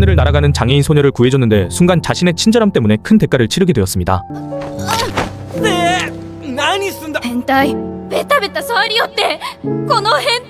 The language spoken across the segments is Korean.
하늘을 날아가는 장애인 소녀를 구해줬는데 순간 자신의 친절함 때문에 큰 대가를 치르게 되었습니다. ねえ何すんだ変態ベタベタ触りよってこの変態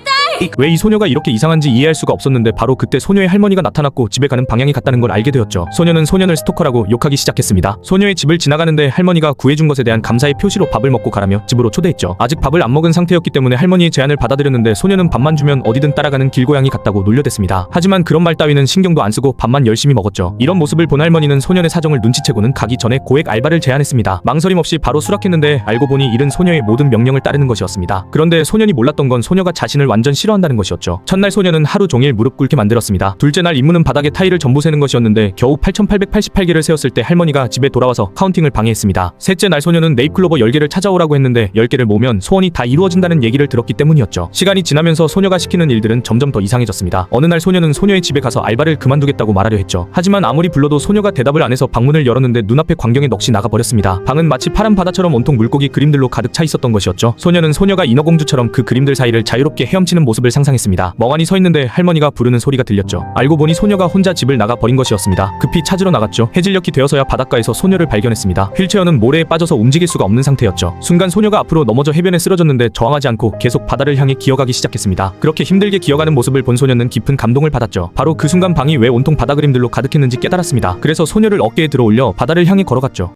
왜 이 소녀가 이렇게 이상한지 이해할 수가 없었는데 바로 그때 소녀의 할머니가 나타났고 집에 가는 방향이 같다는 걸 알게 되었죠. 소녀는 소년을 스토커라고 욕하기 시작했습니다. 소녀의 집을 지나가는데 할머니가 구해준 것에 대한 감사의 표시로 밥을 먹고 가라며 집으로 초대했죠. 아직 밥을 안 먹은 상태였기 때문에 할머니의 제안을 받아들였는데 소녀는 밥만 주면 어디든 따라가는 길고양이 같다고 놀려댔습니다. 하지만 그런 말 따위는 신경도 안 쓰고 밥만 열심히 먹었죠. 이런 모습을 본 할머니는 소년의 사정을 눈치채고는 가기 전에 고액 알바를 제안했습니다. 망설임 없이 바로 수락했는데 알고 보니 이른 소녀의 모든 명령을 따르는 것이었습니다. 그런데 소년이 몰랐던 건 소녀가 자신을 완전 싫어 한다는 것이었죠. 첫날 소녀는 하루 종일 무릎 꿇게 만들었습니다. 둘째 날 임무는 바닥에 타일을 전부 세는 것이었는데 겨우 8,888개를 세웠을 때 할머니가 집에 돌아와서 카운팅을 방해했습니다. 셋째 날 소녀는 네잎클로버 10개를 찾아오라고 했는데 10개를 모으면 소원이 다 이루어진다는 얘기를 들었기 때문이었죠. 시간이 지나면서 소녀가 시키는 일들은 점점 더 이상해졌습니다. 어느 날 소녀는 소녀의 집에 가서 알바를 그만두겠다고 말하려 했죠. 하지만 아무리 불러도 소녀가 대답을 안 해서 방문을 열었는데 눈앞에 광경에 넋이 나가버렸습니다. 방은 마치 파란 바다처럼 온통 물고기 그림들로 가득 차 있었던 것이었죠. 소녀는 소녀가 인어공주처럼 그 그림들 사이를 자유롭게 헤엄치는 모습을 상상했습니다. 멍하니 서 있는데 할머니가 부르는 소리가 들렸죠. 알고 보니 소녀가 혼자 집을 나가 버린 것이었습니다. 급히 찾으러 나갔죠. 해질녘이 되어서야 바닷가에서 소녀를 발견했습니다. 휠체어는 모래에 빠져서 움직일 수가 없는 상태였죠. 순간 소녀가 앞으로 넘어져 해변에 쓰러졌는데 저항하지 않고 계속 바다를 향해 기어가기 시작했습니다. 그렇게 힘들게 기어가는 모습을 본 소녀는 깊은 감동을 받았죠. 바로 그 순간 방이 왜 온통 바다 그림들로 가득했는지 깨달았습니다. 그래서 소녀를 어깨에 들어 올려 바다를 향해 걸어갔죠.